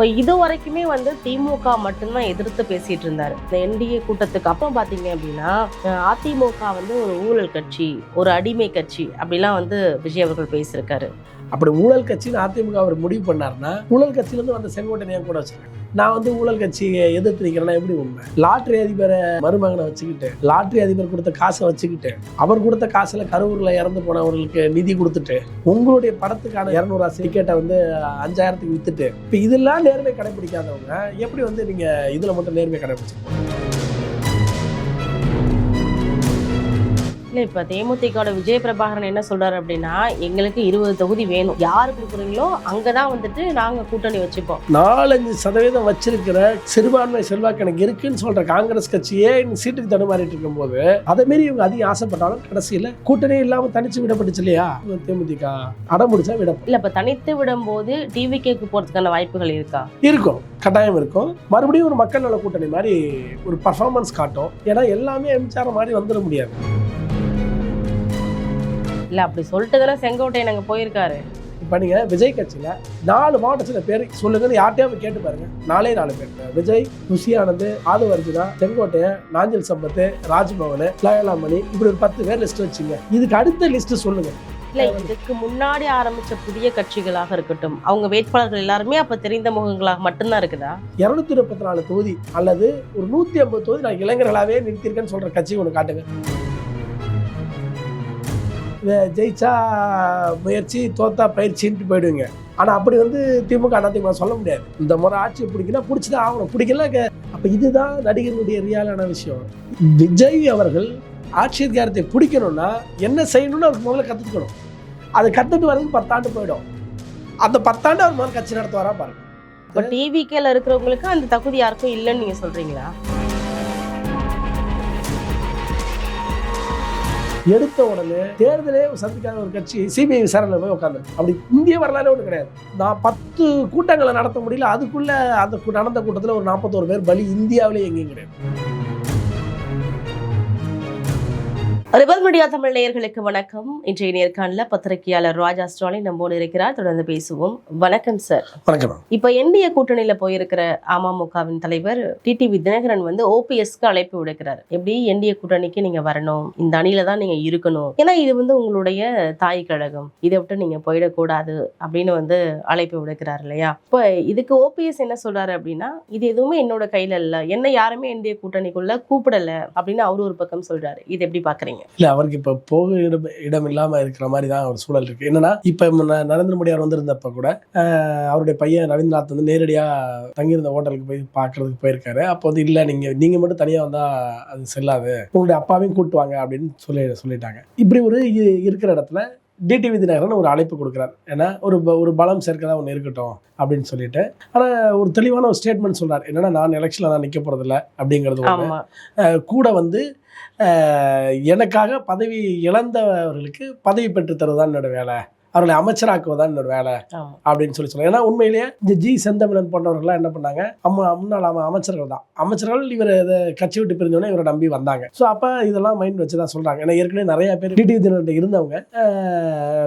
இப்போ இது வரைக்குமே வந்து திமுக மட்டும்தான் எதிர்த்து பேசிட்டு இருந்தாரு. இந்த என்டிஏ கூட்டத்துக்கு அப்புறம் பார்த்தீங்க அப்படின்னா அதிமுக வந்து ஒரு ஊழல் கட்சி ஒரு அடிமை கட்சி அப்படிலாம் வந்து விஜய் அவர்கள் பேசியிருக்காரு. அப்படி ஊழல் கட்சின்னு அதிமுக அவர் முடிவு பண்ணாருன்னா ஊழல் கட்சியிலேருந்து வந்த செங்கோட்டை ஏன் கூட வச்சிருக்கேன் நான் வந்து ஊழல் கட்சியை எதிர்த்து நிற்கிறேன்னா எப்படி உண்மை? லாட்ரி அதிபரை மருமகனை வச்சுக்கிட்டு லாட்ரி அதிபர் கொடுத்த காசை வச்சுக்கிட்டு அவர் கொடுத்த காசில் கரூரில் இறந்து போனவர்களுக்கு நிதி கொடுத்துட்டு உங்களுடைய படத்துக்கான இரநூறுவா டிக்கெட்டை வந்து அஞ்சாயிரத்துக்கு விற்றுட்டு இப்போ இதெல்லாம் நேர்மை கடைபிடிக்காதவங்க எப்படி வந்து நீங்கள் இதில் மட்டும் நேர்மை கடைபிடிச்சிருக்கோம் இல்ல இப்ப தேமுதிகோட விஜய் பிரபாகரன் என்ன சொல்றாரு அப்படின்னா எங்களுக்கு இருபது தொகுதி வேணும். யாரு கொடுக்குறீங்களோ அங்கதான் வந்துட்டு நாங்க கூட்டணி வச்சுப்போம். நாலஞ்சு சதவீதம் வச்சிருக்கிற சிறுபான்மை செல்வாக்கு எனக்கு இருக்குன்னு சொல்ற காங்கிரஸ் கட்சியே சீட்டுக்கு தடுமாறிட்டு இருக்கும்போது அதை மீறி இவங்க அதிகம் ஆசைப்பட்டாலும் கடைசியில கூட்டணி இல்லாம தனிச்சு விடப்பட்டுச்சு இல்லையா? தேமுதிக. அடம்பிடிச்சா விட இல்ல இப்ப தனித்து விடும்போது டிவிகேக்கு போறதுக்கான வாய்ப்புகள் இருக்கா? இருக்கும். கட்டாயம் இருக்கும். மறுபடியும் ஒரு மக்கள் நல கூட்டணி மாதிரி ஒரு பர்ஃபார்மன்ஸ் காட்டும். ஏன்னா எல்லாமே எம்ஜிஆர் மாதிரி வந்துட முடியாது. இல்ல அப்படி சொல்லிட்டு தானே செங்கோட்டையன் அங்க போயிருக்காரு. இப்போ நீங்க விஜய் கட்சியில நாலு மாவட்டத்தில் பேர் சொல்லுங்கன்னு யார்ட்டையாவது கேட்டு பாருங்க. நாலே நாலு பேர். விஜய் ருசி ஆனந்த் ஆதவ அர்ஜுனா செங்கோட்டையன் நாஞ்சில் சம்பத்து ராஜ்பவன் லயலாமணி இப்படி ஒரு பத்து பேர் லிஸ்ட் வச்சுங்க. இதுக்கு அடுத்த லிஸ்ட் சொல்லுங்க. இல்ல இதுக்கு முன்னாடி ஆரம்பிச்ச புதிய கட்சிகளாக இருக்கட்டும் அவங்க வேட்பாளர்கள் எல்லாருமே அப்ப தெரிந்த முகங்களாக மட்டும்தான் இருக்குதா? இருநூத்தி முப்பத்தி நாலு தொகுதி அல்லது ஒரு நூத்தி ஐம்பது தொகுதி நான் இளைஞர்களாவே நிறுத்தியிருக்கேன்னு சொல்ற கட்சி ஒன்று காட்டுங்க. ஜெயிச்சா முயற்சி தோத்தா பயிற்சின்ட்டு போயிடுவீங்க. ஆனால் அப்படி வந்து திமுக அதிமுக சொல்ல முடியாது. இந்த முறை ஆட்சியை பிடிக்கணும் பிடிச்சிதான் ஆகணும். பிடிக்கல அப்போ இதுதான் நடிகர்களுடைய ரியாலான விஷயம். விஜய் அவர்கள் ஆட்சி அதிகாரத்தை பிடிக்கணும்னா என்ன செய்யணும்னு அவருக்கு முதல்ல கற்றுக்கணும் அதை கற்றுட்டு வரதுக்கு பத்தாண்டு போயிடும். அந்த பத்தாண்டு அவர் முதல்ல கட்சி நடத்துவாரா பாருங்க. இப்போ டிவிகேல இருக்கிறவங்களுக்கு அந்த தகுதி யாருக்கும் இல்லைன்னு நீங்கள் சொல்கிறீங்களா எடுத்த உடனே தேர்தலே சந்திக்காத ஒரு கட்சி சிபிஐ விசாரணையில் போய் உட்காந்து அப்படி இந்திய வரலாறு ஒன்று கிடையாது. நான் பத்து கூட்டங்களை நடத்த முடியல. அதுக்குள்ள அந்த கூ- நடந்த கூட்டத்தில் ஒரு நாற்பத்தோரு பேர் பலி இந்தியாவிலே எங்கேயும் கிடையாது. ரிபல் மீடியா தமிழ் நேயர்களுக்கு வணக்கம். இன்றைய நேர்காணல பத்திரிகையாளர் ராஜா ஸ்டாலின் நம்மோடு இருக்கிறார். தொடர்ந்து பேசுவோம். வணக்கம் சார். வணக்கம். இப்ப என்டிஏ கூட்டணியில போயிருக்கிற அமமுகவின் தலைவர் டிடிவி தினகரன் வந்து ஓபிஎஸ்க்கு அழைப்பு விடுக்கிறார். எப்படி என்டிஏ கூட்டணிக்கு நீங்க வரணும்? இந்த அணியில தான் நீங்க இருக்கணும். ஏன்னா இது வந்து உங்களுடைய தாய் கழகம். இதை விட்டு நீங்க போயிடக்கூடாது அப்படின்னு வந்து அழைப்பு விடுக்கிறார் இல்லையா? இப்போ இதுக்கு ஓபிஎஸ் என்ன சொல்றாரு அப்படின்னா இது எதுவுமே என்னோட கையில இல்ல. என்ன யாருமே என்டிஏ கூட்டணிக்குள்ள கூப்பிடல அப்படின்னு அவரு ஒரு பக்கம் சொல்றாரு. இது எப்படி பாக்குறீங்க? இல்லை அவருக்கு இப்போ போக இடம் இடம் இல்லாமல் இருக்கிற மாதிரி தான் ஒரு சூழல் இருக்கு. என்னன்னா இப்போ நரேந்திர மோடி அவர் வந்திருந்தப்ப கூட அவருடைய பையன் ரவீந்திரநாத் வந்து நேரடியாக தங்கியிருந்த ஹோட்டலுக்கு போய் பார்க்கறதுக்கு போயிருக்காரு. அப்போ வந்து இல்லை நீங்கள் நீங்கள் மட்டும் தனியாக வந்தால் அது செல்லாது. உங்களுடைய அப்பாவையும் கூட்டு வாங்க அப்படின்னு சொல்லி சொல்லிட்டாங்க. இப்படி ஒரு இருக்கிற இடத்துல டிடிவி தினகரன் ஒரு அழைப்பு கொடுக்குறாரு. ஏன்னா ஒரு ஒரு பலம் சேர்க்கதா ஒன்று இருக்கட்டும் அப்படின்னு சொல்லிட்டு. ஆனால் ஒரு தெளிவான ஒரு ஸ்டேட்மெண்ட் சொல்றாரு. என்னன்னா நான் எலெக்ஷனில் நான் நிற்க போகிறதில்ல அப்படிங்கிறது கூட வந்து எனக்காக பதவி இழந்தவர்களுக்கு பதவி பெற்று என்னோடய என்னோட வேலை. அவர்களை அமைச்சராக்குவதுதான் என்னோட வேலை அப்படின்னு சொல்லி சொல்லுவாங்க ஏன்னா உண்மையிலேயே இந்த ஜி செந்தமிழன் போன்றவர்கள்லாம் என்ன பண்ணாங்க? அம்மா முன்னாள் அம- அமைச்சர்கள் தான். அமைச்சர்கள் இவர் கட்சி விட்டு பிரிஞ்சோடனே இவரை நம்பி வந்தாங்க. ஸோ அப்போ இதெல்லாம் மைண்ட் வச்சு தான் சொல்கிறாங்க ஏன்னா ஏற்கனவே நிறைய பேர் டிடிவி தினர்கிட்ட இருந்தவங்க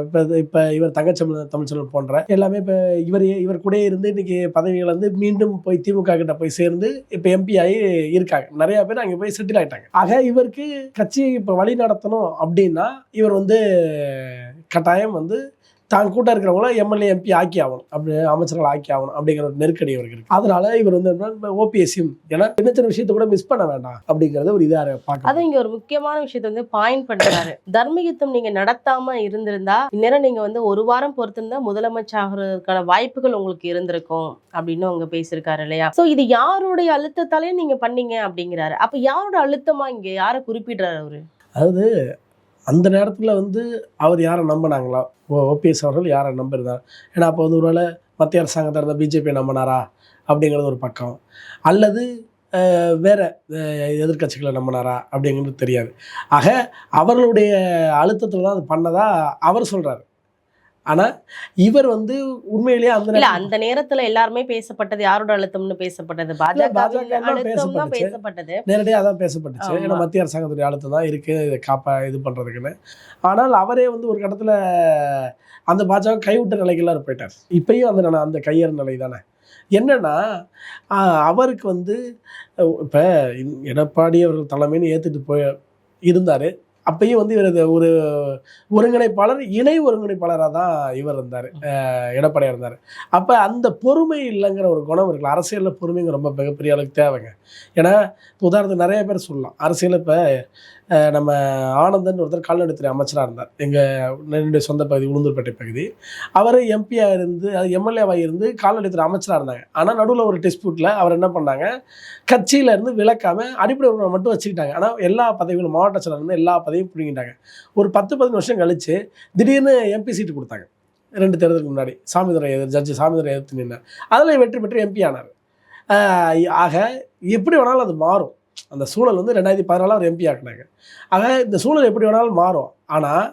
இப்போ இப்போ இவர் தங்கச்சமிழ் தமிழ்ச்செல்வன் போன்ற எல்லாமே இப்போ இவர் இவர் கூட இருந்து இன்னைக்கு பதவி இழந்து மீண்டும் போய் திமுக கிட்ட போய் சேர்ந்து இப்போ எம்பி ஆகி இருக்காங்க. நிறைய பேர் அங்கே போய் செட்டில் ஆயிட்டாங்க. ஆக இவருக்கு கட்சியை இப்போ வழி நடத்தணும் அப்படின்னா இவர் வந்து கட்டாயம் வந்து தான் கூட்ட இருக்கிறவங்கள எம்எல்ஏ எம்பி ஆக்கி ஆகணும். அப்படி அமைச்சர்கள் ஆக்கி ஆகணும் அப்படிங்கிற ஒரு நெருக்கடி இவருக்கு இருக்கு. அதனால இவர் வந்து ஓபிஎஸ்சியும் ஏன்னா சின்ன சின்ன விஷயத்தை கூட மிஸ் பண்ண வேண்டாம் அப்படிங்கறத ஒரு இதாக பார்க்க அது இங்க ஒரு முக்கியமான விஷயத்தை வந்து பாயிண்ட் பண்றாரு. தர்ம யுத்தம் நீங்க நடத்தாம இருந்திருந்தா இந்நேரம் நீங்க வந்து ஒரு வாரம் பொறுத்திருந்தா முதலமைச்சர் ஆகிறதுக்கான வாய்ப்புகள் உங்களுக்கு இருந்திருக்கும் அப்படின்னு அவங்க பேசியிருக்காரு இல்லையா? சோ இது யாருடைய அழுத்தத்தாலே நீங்க பண்ணீங்க அப்படிங்கிறாரு. அப்ப யாரோட அழுத்தமா இங்க? யாரை குறிப்பிடுறாரு அவரு? அதாவது அந்த நேரத்தில் வந்து அவர் யாரை நம்பினாங்களா? ஓ ஓபிஎஸ் அவர்கள் யாரை நம்பியிருந்தார் ஏன்னா அப்போ வந்து ஒருவேளை மத்திய அரசாங்கத்தை இருந்தால் பிஜேபியை நம்பினாரா? அப்படிங்கிறது ஒரு பக்கம். அல்லது வேறு எதிர்கட்சிகளை எதிர்க்கட்சிகளை நம்பினாரா? அப்படிங்கிறது தெரியாது. ஆக அவர்களுடைய அழுத்தத்தில் தான் அது பண்ணதா அவர் சொல்கிறார் ஆனால் இவர் வந்து உண்மையிலேயே அந்த அந்த நேரத்துல எல்லாருமே பேசப்பட்டது யாரோட அழுத்தம்னு பேசப்பட்டது? பாஜக. பேசப்பட்டது. நேரடியாக அதான் பேசப்பட்டுச்சு. ஏன்னா மத்திய அரசாங்கத்துடைய அழுத்தம் தான் இருக்கு. இதை காப்பா இது பண்றதுக்குன்னு. ஆனால் அவரே வந்து ஒரு கட்டத்துல அந்த பாஜக கைவிட்ட நிலைக்கெல்லாம் போயிட்டார். இப்பயும் அந்த நன- அந்த கையேற நிலை தானே. என்னன்னா அவருக்கு வந்து இப்போ எடப்பாடி அவர்கள் தலைமைன்னு ஏற்றுட்டு போய் இருந்தார். அப்பயும் வந்து இவர் ஒரு ஒருங்கிணைப்பாளர் இணை ஒருங்கிணைப்பாளராக தான் இவர் இருந்தார். எடப்பாடியாக இருந்தார். அப்போ அந்த பொறுமை இல்லைங்கிற ஒரு குணம் இருக்குல்ல அரசியலில் பொறுமைங்க ரொம்ப மிகப்பெரிய அளவுக்கு தேவைங்க. ஏன்னா இப்போ உதாரணத்துக்கு நிறைய பேர் சொல்லலாம். அரசியலில் இப்போ நம்ம ஆனந்தன் ஒருத்தர் கால்நடைத்துறை அமைச்சராக இருந்தார். எங்கள் என்னுடைய சொந்த பகுதி உளுந்தூர்பேட்டை பகுதி. அவர் எம்பியாக இருந்து அது எம்எல்ஏவாக இருந்து கால்நடைத்துறை அமைச்சராக இருந்தாங்க. ஆனால் நடுவில் ஒரு டிஸ்பியூட்டில் அவர் என்ன பண்ணாங்க? கட்சியில இருந்து விலக்காம அடிப்படை மட்டும் வச்சுக்கிட்டாங்க. ஆனால் எல்லா பதவிகளும் மாவட்ட செயலர் இருந்து எல்லா அதையும் பிடிங்கிட்டாங்க. ஒரு பத்து பதினஞ்சு வருஷம் கழிச்சு திடீர்னு எம்பி சீட்டு கொடுத்தாங்க. ரெண்டு தேர்தலுக்கு முன்னாடி சாமிதுரை எதிர் ஜட்ஜு சாமிதுரை எதிர்த்து நின்னார் அதில் வெற்றி பெற்று எம்பி ஆனார். ஆக எப்படி வேணாலும் அது மாறும். அந்த சூழல் வந்து ரெண்டாயிரத்தி பதினாலாம் அவர் எம்பி ஆக்குனாங்க. ஆக இந்த சூழல் எப்படி வேணாலும் மாறும். ஆனால்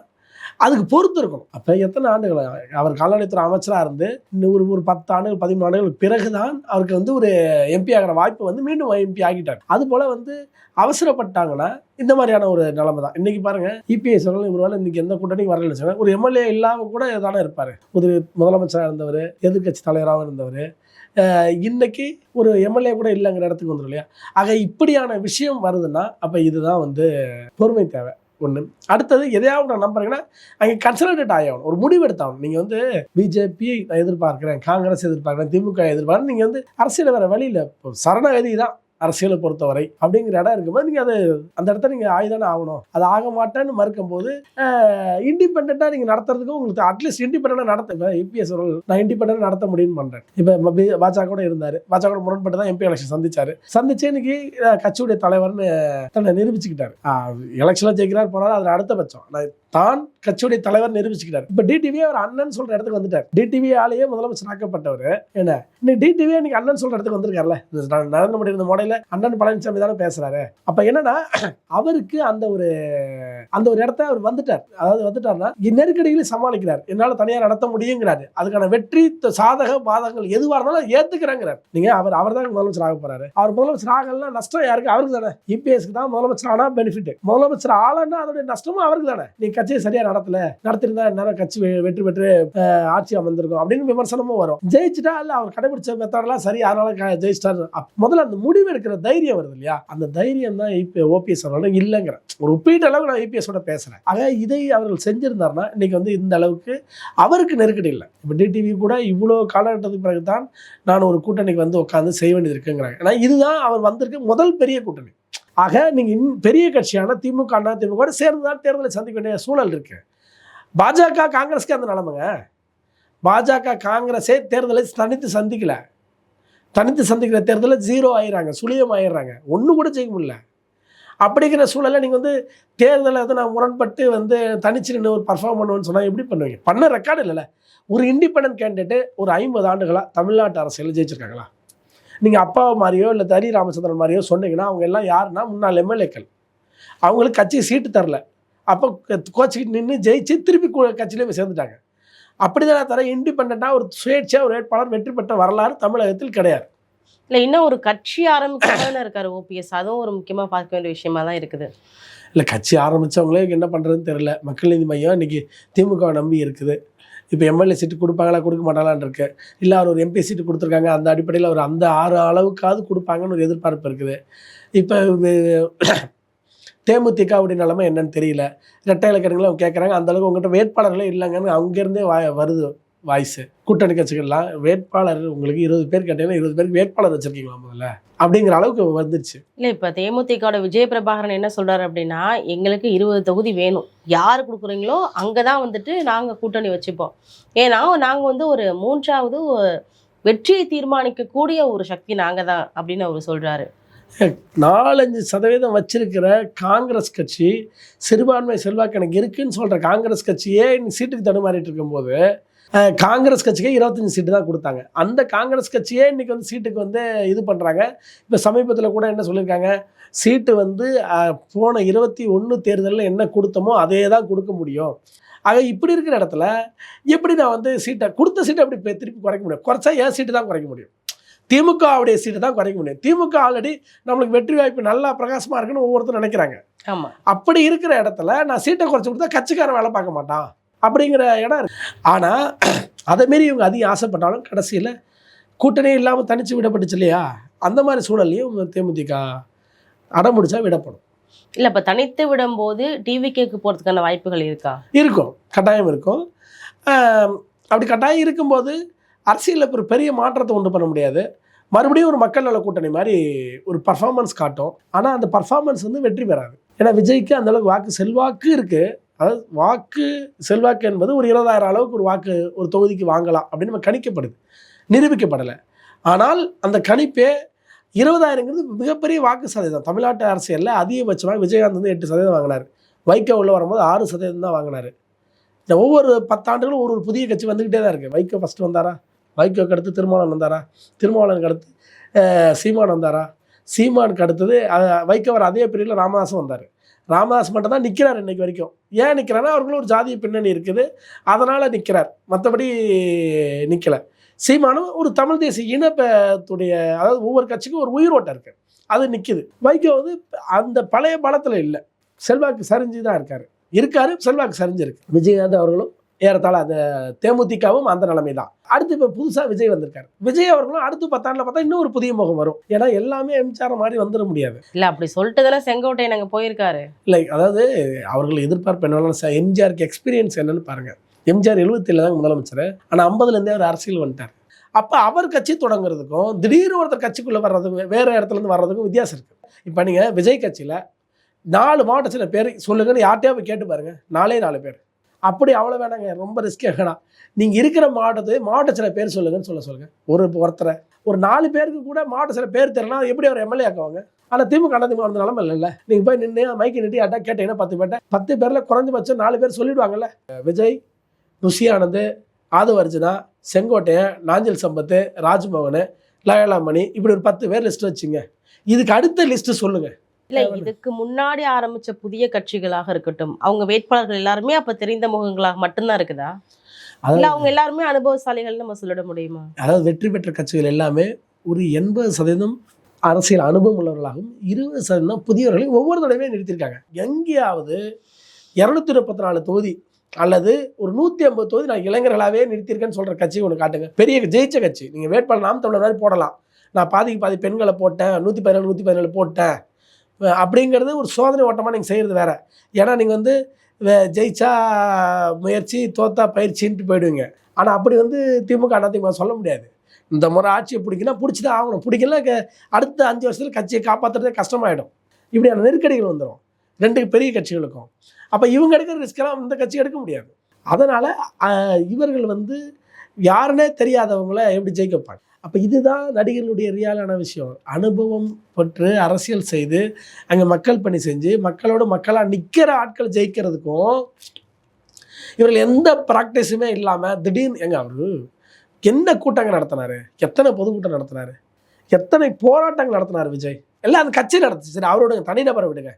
அதுக்கு பொறுத்து இருக்கணும். அப்போ எத்தனை ஆண்டுகள்? அவர் கால்நடைத்துறை அமைச்சராக இருந்து இன்னும் ஒரு ஒரு பத்து ஆண்டுகள் பதிமூணு ஆண்டுகளுக்கு பிறகுதான் அவருக்கு வந்து ஒரு எம்பி ஆகிற வாய்ப்பு வந்து மீண்டும் எம்பி ஆகிட்டார். அதுபோல் வந்து அவசரப்பட்டாங்கன்னா இந்த மாதிரியான ஒரு நிலைமை தான். இன்னைக்கு பாருங்க இபிஐ சொல்லலாம் இவர் இன்னைக்கு எந்த கூட்டணியும் வரலன்னு வச்சுக்கோங்க ஒரு எம்எல்ஏ இல்லாம கூட தானே இருப்பார். ஒரு முதலமைச்சராக இருந்தவர் எதிர்க்கட்சி தலைவராகவும் இருந்தவர். இன்றைக்கி இன்னைக்கு ஒரு எம்எல்ஏ கூட இல்லைங்கிற இடத்துக்கு வந்துடும் இல்லையா? ஆக இப்படியான விஷயம் வருதுன்னா அப்போ இதுதான் வந்து பொறுமை தேவை. ஒன்று அடுத்தது எதையாவது நான் நம்புறேங்கன்னா அங்கே கன்சல்டேட் ஆகணும் ஒரு முடிவு எடுத்தாகணும் நீங்கள் வந்து பிஜேபி நான் எதிர்பார்க்குறேன் காங்கிரஸ் எதிர்பார்க்குறேன் திமுக எதிர்பார்க்குறேன் நீங்கள் வந்து அரசியல் வேறு வழியில் இப்போ சரணகதி தான் அரசியலை பொறுத்தவரை அப்படிங்கிற இடம் இருக்கும்போது நீங்கள் அது அந்த இடத்த நீங்கள் ஆயுதானே ஆகணும். அது ஆக மாட்டேன்னு மறுக்கும் போது இண்டிபெண்ட்டாக நீங்கள் நடத்துறதுக்கும் உங்களுக்கு அட்லீஸ்ட் இண்டிபெண்ட்டாக நடத்த இப்போ இபிஎஸ் அவர்கள் நான் இண்டிபெண்ட்டாக நடத்த முடியும்னு பண்ணுறேன் இப்போ பாஜக கூட இருந்தார். பாஜக கூட முரண்பட்டு தான் எம்பி எலெக்ஷன் சந்திச்சார். சந்திச்சு இன்னைக்கு கட்சியுடைய தலைவர்னு தன்னை நிரூபிச்சுக்கிட்டார். எலெக்ஷனில் ஜெயிக்கிறார் போனாலும் அதில் அடுத்த பட்சம். நான் தான் கட்சியுடைய தலைவர் நிரூபிச்சுக்கிட்டார். இப்போ டிடிவி அவர் அண்ணன் சொல்ற இடத்துக்கு வந்துட்டார். டிடிவியாலேயே முதலமைச்சர் ஆக்கப்பட்டவர். என்ன? இன்னைக்கு டிடிவி இன்னைக்கு அண்ணன் சொல்ற இடத்துக்கு வந்திருக்காருல்ல? இந்த ந- நரேந்திர மோடி இருந்த முறையில அண்ணன் பழனிசாமி தானே பேசுறாரு. அப்ப என்னன்னா அவருக்கு அந்த ஒரு அந்த ஒரு இடத்த அவர் வந்துட்டார். அதாவது வந்துட்டார்னா நெருக்கடிகளை சமாளிக்கிறார். என்னால தனியா நடத்த முடியுங்கிறாரு. அதுக்கான வெற்றி சாதக பாதகங்கள் எதுவா இருந்தாலும் ஏத்துக்கிறாங்கிறார். நீங்க அவர் அவர் தான் முதலமைச்சர் ஆக போறாரு. அவர் முதலமைச்சர் ஆகலாம் நஷ்டம் யாருக்கு? அவருக்கு தானே. இபிஎஸ்க்கு தான் முதலமைச்சர் ஆனா பெனிஃபிட் முதலமைச்சர் ஆளன்னா அதோட நஷ்டமும் அவருக்கு தானே. நீ கட்சியை சரியா நடத்தல. நடத்திருந்தா நேரம் கட்சி வெ- வெற்றி பெற்று ஆட்சி அமர்ந்திருக்கும் அப்படின்னு விமர்சனமும் வரும். ஜெயிச்சுட்டா இல்ல அவர் கடைபிடிச்ச மெத்தடெல்லாம் சரி அதனால க- ஜெயிச்சிட்டாரு. முதல்ல அந்த முடிவு எடுக்கிற தைரியம் வருது இல்லையா? அந்த தைரியம் தான் இப்போ ஓபிஎஸ் அவர்களும் இல்லைங்கிற. ஒரு ஒப்பீட்டு அளவுக்கு நான் இபிஎஸ் ஓட பேசுறேன். ஆக இதை அவர்கள் செஞ்சிருந்தாருன்னா இன்னைக்கு வந்து இந்த அளவுக்கு அவருக்கு நெருக்கடி இல்லை. இப்போ டிடிவி கூட இவ்வளோ காலகட்டத்துக்கு பிறகு தான் நான் ஒரு கூட்டணிக்கு வந்து உட்காந்து செய்ய வேண்டியது இருக்குங்கிறாங்க. ஏன்னா இதுதான் அவர் வந்திருக்க முதல் பெரிய கூட்டணி. ஆக நீங்கள் பெரிய கட்சியான திமுக அண்ணா திமுக கூட தேர்தலை சந்திக்க வேண்டிய சூழல் இருக்கு. பாஜக காங்கிரஸ்க்கு அந்த நிலைமைங்க. பாஜக காங்கிரஸே தேர்தலை தனித்து சந்திக்கல. தனித்து சந்திக்கிற தேர்தலில் ஜீரோ ஆயிடுறாங்க சுழியம் ஆயிடுறாங்க ஒன்று கூட செய்ய முடியல. அப்படிங்கிற சூழலில் நீங்கள் வந்து தேர்தலை வந்து நான் முரண்பட்டு வந்து தனிச்சு நின்று ஒரு பர்ஃபார்ம் பண்ணுவேன்னு சொன்னால் எப்படி பண்ணுவீங்க? பண்ண ரெக்கார்டு இல்லைல்ல. ஒரு இண்டிபெண்ட் கேண்டிடேட்டு ஒரு ஐம்பது ஆண்டுகளாக தமிழ்நாட்டு அரசியலில் ஜெயிச்சிருக்காங்களா? நீங்கள் அப்பா மாதிரியோ இல்லை தரி ராமச்சந்திரன் மாதிரியோ சொன்னீங்கன்னா அவங்க எல்லாம் யாருன்னா முன்னாள் எம்எல்ஏக்கள். அவங்களுக்கு கட்சி சீட்டு தரல. அப்போ கோச்சிக்கிட்டு நின்று ஜெயிச்சு திருப்பி கட்சியிலே போய் சேர்ந்துட்டாங்க. அப்படிதானே தர இண்டிபெண்ட்டாக ஒரு சுயேட்சையாக ஒரு வேட்பாளர் வெற்றி பெற்ற வரலாறு தமிழகத்தில் கிடையாது. இல்ல இன்னும் ஒரு கட்சி ஆரம்பிக்காம இருக்காரு ஓபிஎஸ். அதுவும் ஒரு முக்கியமா பார்க்க வேண்டிய விஷயமா தான் இருக்குது. இல்லை கட்சி ஆரம்பித்தவங்களே என்ன பண்ணுறதுன்னு தெரியல. மக்கள் நீதி மையம் இன்னைக்கு திமுக நம்பி இருக்குது. இப்போ எம்எல்ஏ சீட்டு கொடுப்பாங்களா கொடுக்க மாட்டாங்களான் இருக்கு. இல்லை அவர் ஒரு எம்பி சீட்டு கொடுத்துருக்காங்க அந்த அடிப்படையில் அவர் அந்த ஆறு அளவுக்காவது கொடுப்பாங்கன்னு ஒரு எதிர்பார்ப்பு இருக்குது. இப்போ இது தேமுதிகவுடைய நிலமை என்னன்னு தெரியல. ரெட்டை இலக்கணங்களும் கேட்குறாங்க அந்த அளவுக்கு உங்கள்கிட்ட வேட்பாளர்களே இல்லைங்கன்னு அங்கேருந்தே வா வருது. வாய்ஸ் கூட்டணி கட்சிகள்லாம் வேட்பாளர் உங்களுக்கு இருபது பேர் கேட்டீங்கன்னா இருபது பேருக்கு வேட்பாளர் வச்சிருக்கீங்களா முதல்ல? அப்படிங்கிற அளவுக்கு வந்துருச்சு. இல்ல இப்ப தேமுதிகவோட விஜய பிரபாகரன் என்ன சொல்றாரு அப்படின்னா எங்களுக்கு இருபது தொகுதி வேணும். யார் கொடுக்குறீங்களோ அங்கதான் வந்துட்டு நாங்க கூட்டணி வச்சுப்போம். ஏன்னா நாங்க வந்து ஒரு மூன்றாவது வெற்றியை தீர்மானிக்க கூடிய ஒரு சக்தி நாங்க தான் அப்படின்னு அவர் சொல்றாரு. நாலஞ்சு சதவீதம் வச்சிருக்கிற காங்கிரஸ் கட்சி சிறுபான்மை செல்வாக்கு எனக்கு இருக்குன்னு சொல்ற காங்கிரஸ் கட்சியே சீட்டுக்கு தடுமாறிட்டு இருக்கும்போது காங்கிரஸ் கட்சிக்கே இருபத்தஞ்சு சீட்டு தான் கொடுத்தாங்க. அந்த காங்கிரஸ் கட்சியே இன்னைக்கு வந்து சீட்டுக்கு வந்து இது பண்றாங்க. இப்போ சமீபத்தில் கூட என்ன சொல்லியிருக்காங்க? சீட்டு வந்து போன இருபத்தி ஒன்று தேர்தலில் என்ன கொடுத்தோமோ அதே தான் கொடுக்க முடியும். ஆக இப்படி இருக்கிற இடத்துல எப்படி நான் வந்து சீட்டை கொடுத்த சீட்டை அப்படி திருப்பி குறைக்க முடியும்? குறைச்சா என் சீட்டு தான் குறைக்க முடியும். திமுகவுடைய சீட்டு தான் குறைக்க முடியும். திமுக ஆல்ரெடி நம்மளுக்கு வெற்றி வாய்ப்பு நல்லா பிரகாசமாக இருக்குன்னு ஒவ்வொருத்தரும் நினைக்கிறாங்க. ஆமா. அப்படி இருக்கிற இடத்துல நான் சீட்டை குறைச்சி கொடுத்தா கட்சிக்காரன் வேலை பார்க்க மாட்டான். அப்படிங்கிற இடம் இருக்கு. ஆனால் அதை மாரி இவங்க அதிகம் ஆசைப்பட்டாலும் கடைசியில் கூட்டணியே இல்லாமல் தனிச்சு விடப்பட்டுச்சு இல்லையா? அந்த மாதிரி சூழல்லையும் தேமுதிக அடம்பிடிச்சா விடப்படும். இல்ல இப்ப தனித்து விடும்போது டிவிகேக்கு போறதுக்கான வாய்ப்புகள் இருக்கா? இருக்கும். கட்டாயம் இருக்கும். அப்படி கட்டாயம் இருக்கும்போது அரசியலில் ஒரு பெரிய மாற்றத்தை உண்டு பண்ண முடியாது. மறுபடியும் ஒரு மக்கள் நல கூட்டணி மாதிரி ஒரு பர்ஃபார்மன்ஸ் காட்டும். ஆனால் அந்த பர்ஃபார்மன்ஸ் வந்து வெற்றி பெறாது. ஏன்னா விஜய்க்கு அந்த அளவுக்கு வாக்கு செல்வாக்கு இருக்குது அதாவது வாக்கு செல்வாக்கு என்பது ஒரு இருபதாயிரம் அளவுக்கு ஒரு வாக்கு ஒரு தொகுதிக்கு வாங்கலாம் அப்படின்னு நம்ம கணிக்கப்படுது. நிரூபிக்கப்படலை. ஆனால் அந்த கணிப்பே இருபதாயிரங்கிறது மிகப்பெரிய வாக்கு சதவீதம். தமிழ்நாட்டு அரசியலில் அதிகபட்சமாக விஜயகாந்த் வந்து எட்டு சதவீதம் வாங்கினார். வைகோ உள்ள வரும்போது ஆறு சதவீதம் தான் வாங்கினார். இந்த ஒவ்வொரு பத்தாண்டுகளும் ஒரு ஒரு புதிய கட்சி வந்துக்கிட்டே தான் இருக்குது வைகோ ஃபஸ்ட்டு வந்தாரா? வைகோக்கு அடுத்து திருமாவளவன் வந்தாரா? திருமாவளவனுக்கு அடுத்து சீமான் வந்தாரா? சீமானுக்கு அடுத்தது அஹ், வைகோ வர அதே பீரியடில் ராமதாஸும் வந்தார். ராமதாஸ் மட்டும் தான் நிற்கிறார் இன்றைக்கு வரைக்கும். ஏன் நிற்கிறாருன்னா அவர்களும் ஒரு ஜாதிய பின்னணி இருக்குது. அதனால் நிற்கிறார் மற்றபடி நிற்கலை சீமானும் ஒரு தமிழ் தேசிய இனத்துடைய அதாவது ஒவ்வொரு கட்சிக்கும் ஒரு உயிரோட்டம் இருக்குது அது நிற்கிது வைகோ வந்து அந்த பழைய பலத்தில் இல்லை. செல்வாக்கு சரிஞ்சு தான் இருக்கார். இருக்காரு செல்வாக்கு சரிஞ்சிருக்கு. விஜயகாந்த் அவர்களும் ஏறத்தாழ அந்த தேமுதிகவும் அந்த நிலைமை தான் அடுத்து இப்போ புதுசாக விஜய் வந்திருக்காரு. விஜய் அவர்களும் அடுத்து பத்தாண்டில் பார்த்தா இன்னும் ஒரு புதிய முகம் வரும். ஏன்னா எல்லாமே எம்ஜிஆர் மாதிரி வந்துட முடியாது. இல்ல அப்படி சொல்லிட்டு தானே செங்கோட்டையன் அங்க போயிருக்காரு. இல்லை அதாவது அவர்கள் எதிர்பார்ப்பு என்ன எம்ஜிஆருக்கு எக்ஸ்பீரியன்ஸ் என்னன்னு பாருங்க. எம்ஜிஆர் எழுபத்தேழு தான் முதலமைச்சர். ஆனால் ஐம்பதுலேருந்தே அவர் அரசியல் வந்துட்டார். அப்போ அவர் கட்சி தொடங்குறதுக்கும் திடீர்னு ஒருத்தர் கட்சிக்குள்ளே வர்றதுக்கும் வேறு இடத்துலேருந்து வர்றதுக்கும் வித்தியாசம் இருக்குது இப்போ நீங்கள் விஜய் கட்சியில் நாலு மாவட்ட சில பேர் சொல்லுங்கன்னு யார்ட்டையா போய் கேட்டு பாருங்க. நாலே நாலு பேர். அப்படி அவ்வளோ வேணாங்க ரொம்ப ரிஸ்க் வேணாம் நீங்கள் இருக்கிற மாவட்டத்து மாவட்ட சில பேர் சொல்லுங்கன்னு சொல்ல சொல்லுங்கள் ஒரு ஒருத்தரை ஒரு நாலு பேருக்கு கூட மாவட்ட சில பேர் தெரியலாம் எப்படி அவர் எம்எல்ஏ ஆக்குவாங்க? ஆனால் திமுக அண்ணா திமுக அந்த நிலமை இல்லைல்ல. நீங்கள் போய் நின்று மைக்கு நிட்டு யார்ட்டா கேட்டீங்கன்னா பத்து பேர்ட்ட பத்து பேரில் குறைஞ்சபட்சம் நாலு பேர் சொல்லிடுவாங்கல்ல. விஜய் ருஷி ஆனந்த் ஆதவ செங்கோட்டையன் நாஞ்சல் சம்பத்து ராஜ்மோகன் லயலாமணி இப்படி ஒரு பத்து பேர் லிஸ்ட் வச்சுங்க. இதுக்கு அடுத்த லிஸ்ட்டு சொல்லுங்கள் இல்ல இதுக்கு முன்னாடி ஆரம்பிச்ச புதிய கட்சிகளாக இருக்கட்டும் அவங்க வேட்பாளர்கள் எல்லாருமே அப்ப தெரிந்த முகங்களாக மட்டும்தான் இருக்குதா? இல்ல அவங்க எல்லாருமே அனுபவசாலிகள் நம்ம சொல்லிட முடியுமா? அதாவது வெற்றி பெற்ற கட்சிகள் எல்லாமே ஒரு எண்பது சதவீதம் அரசியல் அனுபவம் உள்ளவர்களாகவும் இருபது சதவீதம் புதியவர்களையும் ஒவ்வொரு தடவையும் நிறுத்தியிருக்காங்க. எங்கேயாவது இரநூத்தி முப்பத்தி நாலு தொகுதி அல்லது ஒரு நூற்றி ஐம்பது தொகுதி நான் இளைஞர்களாகவே நிறுத்தியிருக்கேன்னு சொல்கிற கட்சி ஒன்று காட்டுங்க. பெரிய ஜெயிச்ச கட்சி. நீங்கள் வேட்பாளர் நாம் தமிழர் மாதிரி போடலாம். நான் பாதிக்கு பாதி பெண்களை போட்டேன் நூற்றி பதினேழு நூற்றி பதினேழு போட்டேன். அப்படிங்கிறது ஒரு சோதனை ஓட்டமாக நீங்கள் செய்கிறது வேறு. ஏன்னா நீங்கள் வந்து வே- ஜெயிச்சா முயற்சி தோத்தா பயிற்சின்ட்டு போயிடுவீங்க. ஆனால் அப்படி வந்து திமுக அதிமுக சொல்ல முடியாது. இந்த முறை ஆட்சியை பிடிக்கினா பிடிச்சி தான் ஆகணும் பிடிக்கல அடுத்த அஞ்சு வருஷத்தில் கட்சியை காப்பாற்றுறதே கஷ்டமாயிடும். இப்படியான நெருக்கடிகள் வந்துடும் ரெண்டு பெரிய கட்சிகளுக்கும். அப்போ இவங்க எடுக்கிற ரிஸ்க்கெல்லாம் இந்த கட்சி எடுக்க முடியாது. அதனால் இவர்கள் வந்து யாருன்னே தெரியாதவங்கள எப்படி ஜெயிக்க வைப்பாங்க அப்போ இதுதான் நடிகர்களுடைய ரியாலான விஷயம். அனுபவம் பெற்று அரசியல் செய்து அங்கே மக்கள் பணி செஞ்சு மக்களோட மக்களாக நிற்கிற ஆட்கள் ஜெயிக்கிறதுக்கும் இவர்கள் எந்த ப்ராக்டிஸுமே இல்லாமல் திடீர்னு எங்க அவரு? என்ன கூட்டங்கள் நடத்தினாரு? எத்தனை பொதுக்கூட்டம் நடத்தினாரு? எத்தனை போராட்டங்கள் நடத்தினார் விஜய்? எல்லாம் அந்த கட்சி நடத்துச்சு சரி அவரோட தனிநபரை விடுங்க.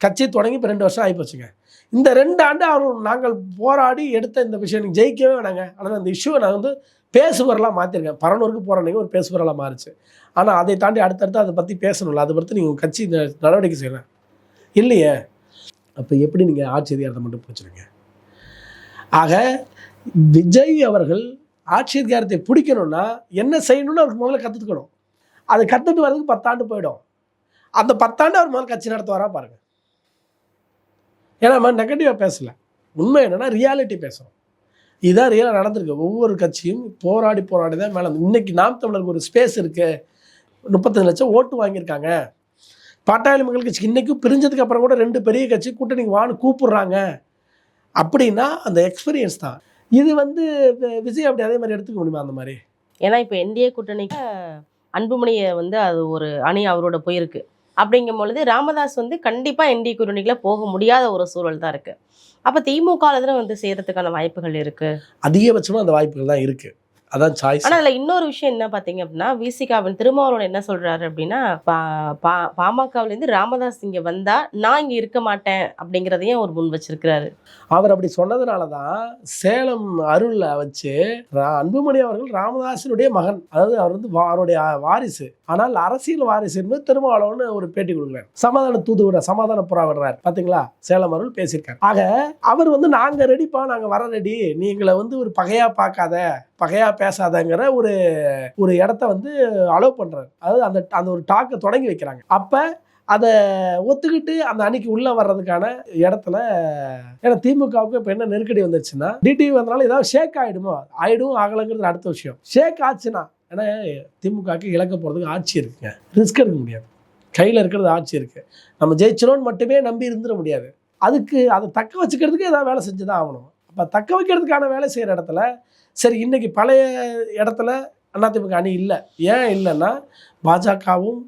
கட்சி தொடங்கி இப்போ ரெண்டு வருஷம் ஆகிப்போச்சுங்க இந்த ரெண்டு ஆண்டு அவர் நாங்கள் போராடி எடுத்த இந்த விஷயம் நீங்க ஜெயிக்கவே வேணாங்க. ஆனால் அந்த இஷ்யூவை நான் வந்து பேசுபொருளாக மாற்றிருக்கேன் பரனூருக்கு போகிறீங்க ஒரு பேசுபவரெல்லாம் மாறுச்சு. ஆனால் அதை தாண்டி அடுத்தடுத்து அதை பற்றி பேசணும்ல. அதை பற்றி நீங்கள் கட்சி ந- நடவடிக்கை செய்யலாம் இல்லையே? அப்போ எப்படி நீங்கள் ஆட்சி அதிகாரத்தை மட்டும் பிடிச்சிருங்க? ஆக விஜய் அவர்கள் ஆட்சி அதிகாரத்தை பிடிக்கணும்னா என்ன செய்யணும்னு அவருக்கு முதல்ல கற்றுக்கணும் அதை கற்றுட்டு வர்றதுக்கு பத்தாண்டு போயிடும். அந்த பத்தாண்டு அவர் முதல்ல கட்சி நடத்துவாரா பாருங்கள் ஏன்னா நம்ம நெகட்டிவாக பேசலை. உண்மை என்னன்னா ரியாலிட்டி பேசுகிறோம் இதுதான் ரியலாக நடந்திருக்கு. ஒவ்வொரு கட்சியும் போராடி போராடி தான் மேலே இன்னைக்கு நாம் தமிழருக்கு ஒரு ஸ்பேஸ் இருக்குது முப்பத்தஞ்சு லட்சம் ஓட்டு வாங்கியிருக்காங்க. பாட்டாளி மக்கள் கட்சி இன்றைக்கும் பிரிஞ்சதுக்கு அப்புறம் கூட ரெண்டு பெரிய கட்சி கூட்டணிக்கு வான்னு கூப்பிடுறாங்க. அப்படின்னா அந்த எக்ஸ்பீரியன்ஸ் தான். இது வந்து விஜய் அப்படி அதே மாதிரி எடுத்துக்க முடியுமா அந்த மாதிரி? ஏன்னா இப்போ என்டிஏ கூட்டணிக்கு அன்புமணியை வந்து அது ஒரு அணி அவரோட போயிருக்கு. அப்படிங்கும் பொழுது ராமதாஸ் வந்து கண்டிப்பாக என்டி குருணிகளை போக முடியாத ஒரு சூழல் தான் இருக்குது அப்போ திமுக வந்து செய்கிறதுக்கான வாய்ப்புகள் இருக்குது அதிகபட்சமாக அந்த வாய்ப்புகள் தான் இருக்குது அதான் சாய்ஸ் ஆனா அதுல இன்னொரு விஷயம் என்ன பாத்தீங்க அப்படின்னா விசிகாவின் திருமாவளவன் என்ன சொல்றாரு அப்படின்னா பா- பா- பாமகவுல இருந்து ராமதாஸ் இங்க வந்தா நான் இங்க இருக்க மாட்டேன் அப்படிங்கறதையும் அவர் முன் வச்சிருக்கிறாரு. அவர் அப்படி சொன்னதுனால தான் சேலம் அருள்ல வச்சு அன்புமணி அவர்கள் ராமதாசனுடைய மகன். அதாவது அவர் வந்து அவருடைய வாரிசு. ஆனால் அரசியல் வாரிசு என்பது திருமாவளவன் ஒரு பேட்டி கொடுக்குறாரு. சமாதான தூது விட சமாதான புறா விடுறாரு. பாத்தீங்களா? சேலம் அருள் பேசியிருக்காரு. ஆக அவர் வந்து நாங்க ரெடிப்பா நாங்க வர ரெடி நீ எங்களை வந்து ஒரு பகையா பார்க்காத பகையாக பேசாதங்கிற ஒரு ஒரு இடத்த வந்து அலோவ் பண்ணுறாரு அதாவது அந்த அந்த ஒரு டாக்கை தொடங்கி வைக்கிறாங்க. அப்போ அதை ஒத்துக்கிட்டு அந்த அணிக்கு உள்ளே வர்றதுக்கான இடத்துல ஏன்னா திமுகவுக்கு இப்போ என்ன நெருக்கடி வந்துருச்சுன்னா டிடிவி வந்தனால ஏதாவது ஷேக் ஆகிடுமோ ஆயிடும் ஆகலைங்கிறது அடுத்த விஷயம். ஷேக் ஆச்சுன்னா ஏன்னா திமுகவுக்கு இழக்க போகிறதுக்கு ஆட்சி இருக்குங்க. ரிஸ்க் எடுக்க முடியாது. கையில் இருக்கிறது ஆட்சி இருக்குது நம்ம ஜெயிச்சிரோன்னு மட்டுமே நம்பி இருந்துட முடியாது. அதுக்கு அதை தக்க வச்சுக்கிறதுக்கு ஏதாவது வேலை செஞ்சு தான் ஆகணும். அப்போ தக்க வைக்கிறதுக்கான வேலை செய்கிற இடத்துல சரி இன்னைக்கு பழைய இடத்துல அதிமுக அணி இல்லை. ஏன் இல்லைன்னா பாஜகவும்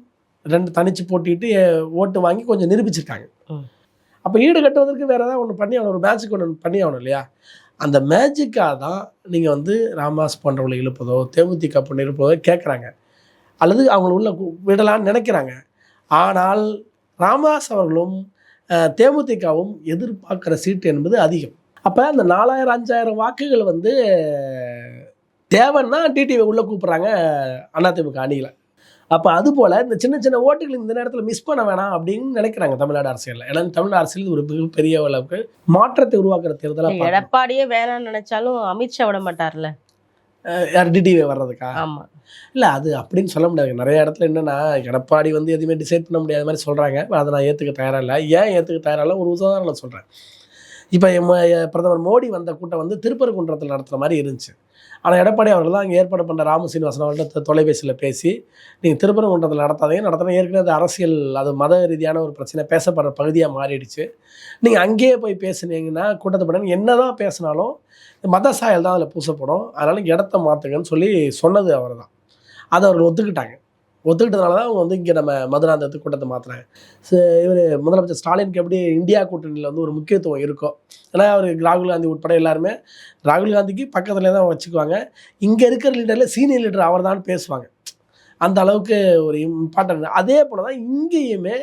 ரெண்டு தனிச்சு போட்டிட்டு ஓட்டு வாங்கி கொஞ்சம் நிரூபிச்சிருக்காங்க. அப்போ ஈடு கட்டுவதற்கு வேறு ஏதாவது ஒன்று பண்ணி ஆகணும் ஒரு மேட்சுக்கு ஒன்று பண்ணி ஆகணும் இல்லையா? அந்த மேஜிக்காக தான் நீங்கள் வந்து ராமாஸ் போன்றவங்களை இழுப்பதோ தேமுதிக பொண்ணு இழுப்பதோ கேட்குறாங்க அல்லது அவங்கள உள்ள விடலான்னு நினைக்கிறாங்க. ஆனால் ராமதாஸ் அவர்களும் தேமுதிகவும் எதிர்பார்க்குற சீட்டு என்பது அதிகம். அப்போ அந்த நாலாயிரம் அஞ்சாயிரம் வாக்குகள் வந்து தேவைன்னா டிடிவி உள்ளே கூப்பிட்றாங்க அதிமுக அணியில். அப்போ அதுபோல் இந்த சின்ன சின்ன ஓட்டுகள் இந்த நேரத்தில் மிஸ் பண்ண வேணாம் அப்படின்னு நினைக்கிறாங்க தமிழ்நாடு அரசியலில். ஏன்னா தமிழ்நாடு அரசியல் இது ஒரு மிகப்பெரிய அளவுக்கு மாற்றத்தை உருவாக்குற தேர்தலாக எடப்பாடியே வேணாம்னு நினைச்சாலும் அமித்ஷா விட மாட்டார்ல. யார் டிடிவி வர்றதுக்கா? ஆமா. இல்லை அது அப்படின்னு சொல்ல முடியாது. நிறைய இடத்துல என்னென்னா எடப்பாடி வந்து எதுவுமே டிசைட் பண்ண முடியாத மாதிரி சொல்கிறாங்க அதை நான் ஏற்றுக்க தயாராக இல்லை. ஏன் ஏற்றுக்க தயாராக இல்லை? ஒரு உதாரணம் சொல்கிறேன் இப்போ பிரதமர் மோடி வந்த கூட்டம் வந்து திருப்பரங்குன்றத்தில் நடத்துகிற மாதிரி இருந்துச்சு. ஆனால் எடப்பாடி அவர்கள் தான் அங்கே ஏற்பாடு பண்ணுற ராம சீனிவாசன் அவர்கள்ட்ட தொலைபேசியில் பேசி நீங்கள் திருப்பரங்குன்றத்தில் நடத்தாதீங்க நடத்தினா ஏற்கனவே அது அரசியல் அது மத ரீதியான ஒரு பிரச்சனை பேசப்படுற பகுதியாக மாறிடுச்சு. நீங்கள் அங்கேயே போய் பேசுனீங்கன்னா கூட்டத்தை பண்ண என்ன தான் பேசினாலும் மத சாயல் தான் அதில் பூசப்படும். அதனால் இடத்த மாற்றுங்கன்னு சொல்லி சொன்னது அவர் தான் அதை அவர்கள் ஒத்துக்கிட்டாங்க. ஒத்துக்கிட்டதுனால தான் அவங்க வந்து இங்கே நம்ம மதுராந்தகத்துக்கு கூட்டத்தை மாற்றுறாங்க இவர் முதலமைச்சர் ஸ்டாலினுக்கு எப்படி இந்தியா கூட்டணியில் வந்து ஒரு முக்கியத்துவம் இருக்கும் ஏன்னா அவர் ராகுல் காந்தி உட்பட எல்லாருமே ராகுல் காந்திக்கு பக்கத்துலேயே தான் வச்சுக்குவாங்க. இங்கே இருக்கிற லீடரில் சீனியர் லீடர் அவர் தான் பேசுவாங்க. அந்த அளவுக்கு ஒரு இம்பார்ட்டன்ட் அதே போல் தான் இங்கேயுமே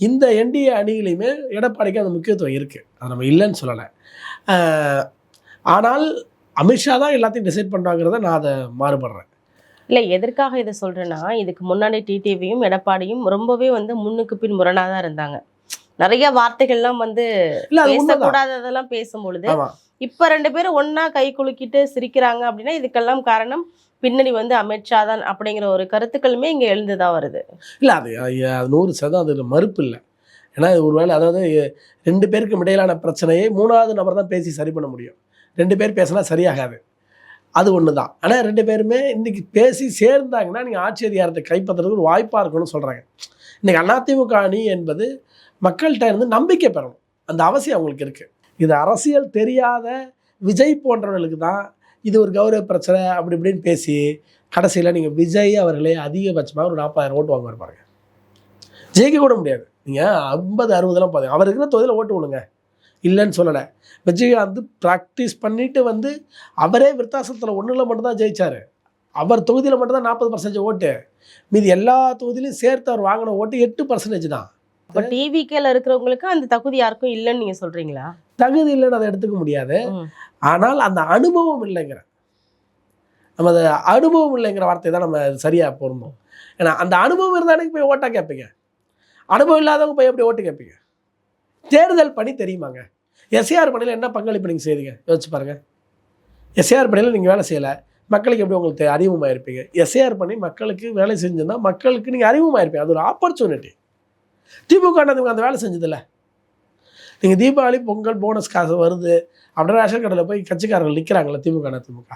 இந்த என்டிஏ அணியிலையுமே எடப்பாடிக்கு அந்த முக்கியத்துவம் இருக்குது அது நம்ம இல்லைன்னு சொல்லலை. ஆனால் அமித்ஷா தான் எல்லாத்தையும் டிசைட் பண்ணுறாங்கிறத நான் அதை மாறுபடுறேன். இல்ல எதற்காக இதை சொல்றேன்னா இதுக்கு முன்னாடி டிடிவியும் எடப்பாடியும் ரொம்பவே வந்து முன்னுக்கு பின் முரணா தான் இருந்தாங்க. நிறைய வார்த்தைகள்லாம் வந்து பேசக்கூடாததெல்லாம் பேசும்பொழுது இப்ப ரெண்டு பேரும் ஒண்ணா கை குலுக்கிட்டு சிரிக்கிறாங்க அப்படின்னா இதுக்கெல்லாம் காரணம் பின்னணி வந்து அமித்ஷா தான் அப்படிங்கிற ஒரு கருத்துக்களுமே இங்க எழுந்துதான் வருது. இல்லை அது நூறு சதம் அதில் மறுப்பு இல்லை. ஏன்னா இது ஒருவேளை அதாவது ரெண்டு பேருக்கும் இடையிலான பிரச்சனையை மூணாவது நபர் தான் பேசி சரி பண்ண முடியும். ரெண்டு பேர் பேசினா சரியாகாது. அது ஒன்று தான் ஆனால் ரெண்டு பேருமே இன்றைக்கி பேசி சேர்ந்தாங்கன்னா நீங்கள் ஆட்சி அதிகாரத்தை கைப்பற்றுறதுக்கு ஒரு வாய்ப்பாக இருக்கும்னு சொல்கிறாங்க இன்றைக்கி அதிமுக அணி என்பது மக்கள்கிட்ட இருந்து நம்பிக்கை பெறணும். அந்த அவசியம் அவங்களுக்கு இருக்குது இது அரசியல் தெரியாத விஜய் போன்றவர்களுக்கு தான் இது ஒரு கௌரவ பிரச்சனை அப்படி இப்படின்னு பேசி கடைசியில் நீங்கள் விஜய் அவர்களே அதிகபட்சமாக ஒரு நாற்பதாயிரம் ஓட்டு வாங்க பாருங்க. ஜெயிக்க கூட முடியாது. நீங்கள் ஐம்பது அறுபதுலாம் பாருங்க அவர் இருக்கிற தொகுதியில் ஓட்டு விடுங்க. இல்லைன்னு சொல்லலை. விஜயகாந்த் ப்ராக்டிஸ் பண்ணிட்டு வந்து அவரே விருத்தாசத்தில் ஒன்றில் மட்டும்தான் ஜெயிச்சார். அவர் தொகுதியில் மட்டும்தான் நாற்பது பர்சன்டேஜ் ஓட்டு. மீதி எல்லா தொகுதியிலையும் சேர்த்து அவர் வாங்கின ஓட்டு எட்டு பர்சன்டேஜ் தான். இப்ப டிவிக்கேல இருக்கிறவங்களுக்கு அந்த தகுதி யாருக்கும் இல்லைன்னு நீங்க சொல்றீங்களா? தகுதி இல்லைன்னு அதை எடுத்துக்க முடியாது. ஆனால் அந்த அனுபவம் இல்லைங்கிற. நம்ம அது அனுபவம் இல்லைங்கிற வார்த்தை தான் நம்ம சரியாக பொருந்தோம். ஏன்னா அந்த அனுபவம் இருந்தாலும் போய் ஓட்டா கேட்பீங்க அனுபவம் இல்லாதவங்க போய் எப்படி ஓட்டு கேட்பீங்க தேர்தல் பணி தெரியுமாங்க? எஸ்ஏஆர் பணியில் என்ன பங்களிப்பு நீங்கள் செய்யுங்க யோசிச்சு பாருங்கள் எஸ்ஏஆர் பணியில் நீங்கள் வேலை செய்யலை. மக்களுக்கு எப்படி உங்களுக்கு அறிவுமாயிருப்பீங்க இருப்பீங்க எஸ்ஏஆர் பண்ணி மக்களுக்கு வேலை செஞ்சுன்னா மக்களுக்கு நீங்கள் அறிவுமாயிருப்பீங்க இருப்பீங்க அது ஒரு ஆப்பர்ச்சுனிட்டி திமுக அந்த வேலை செஞ்சதில்ல. நீங்கள் தீபாவளி பொங்கல் போனஸ் காசு வருது. அப்படியே ரேஷன் கடையில் போய் கட்சிக்காரர்கள் நிற்கிறாங்களே திமுக திமுக.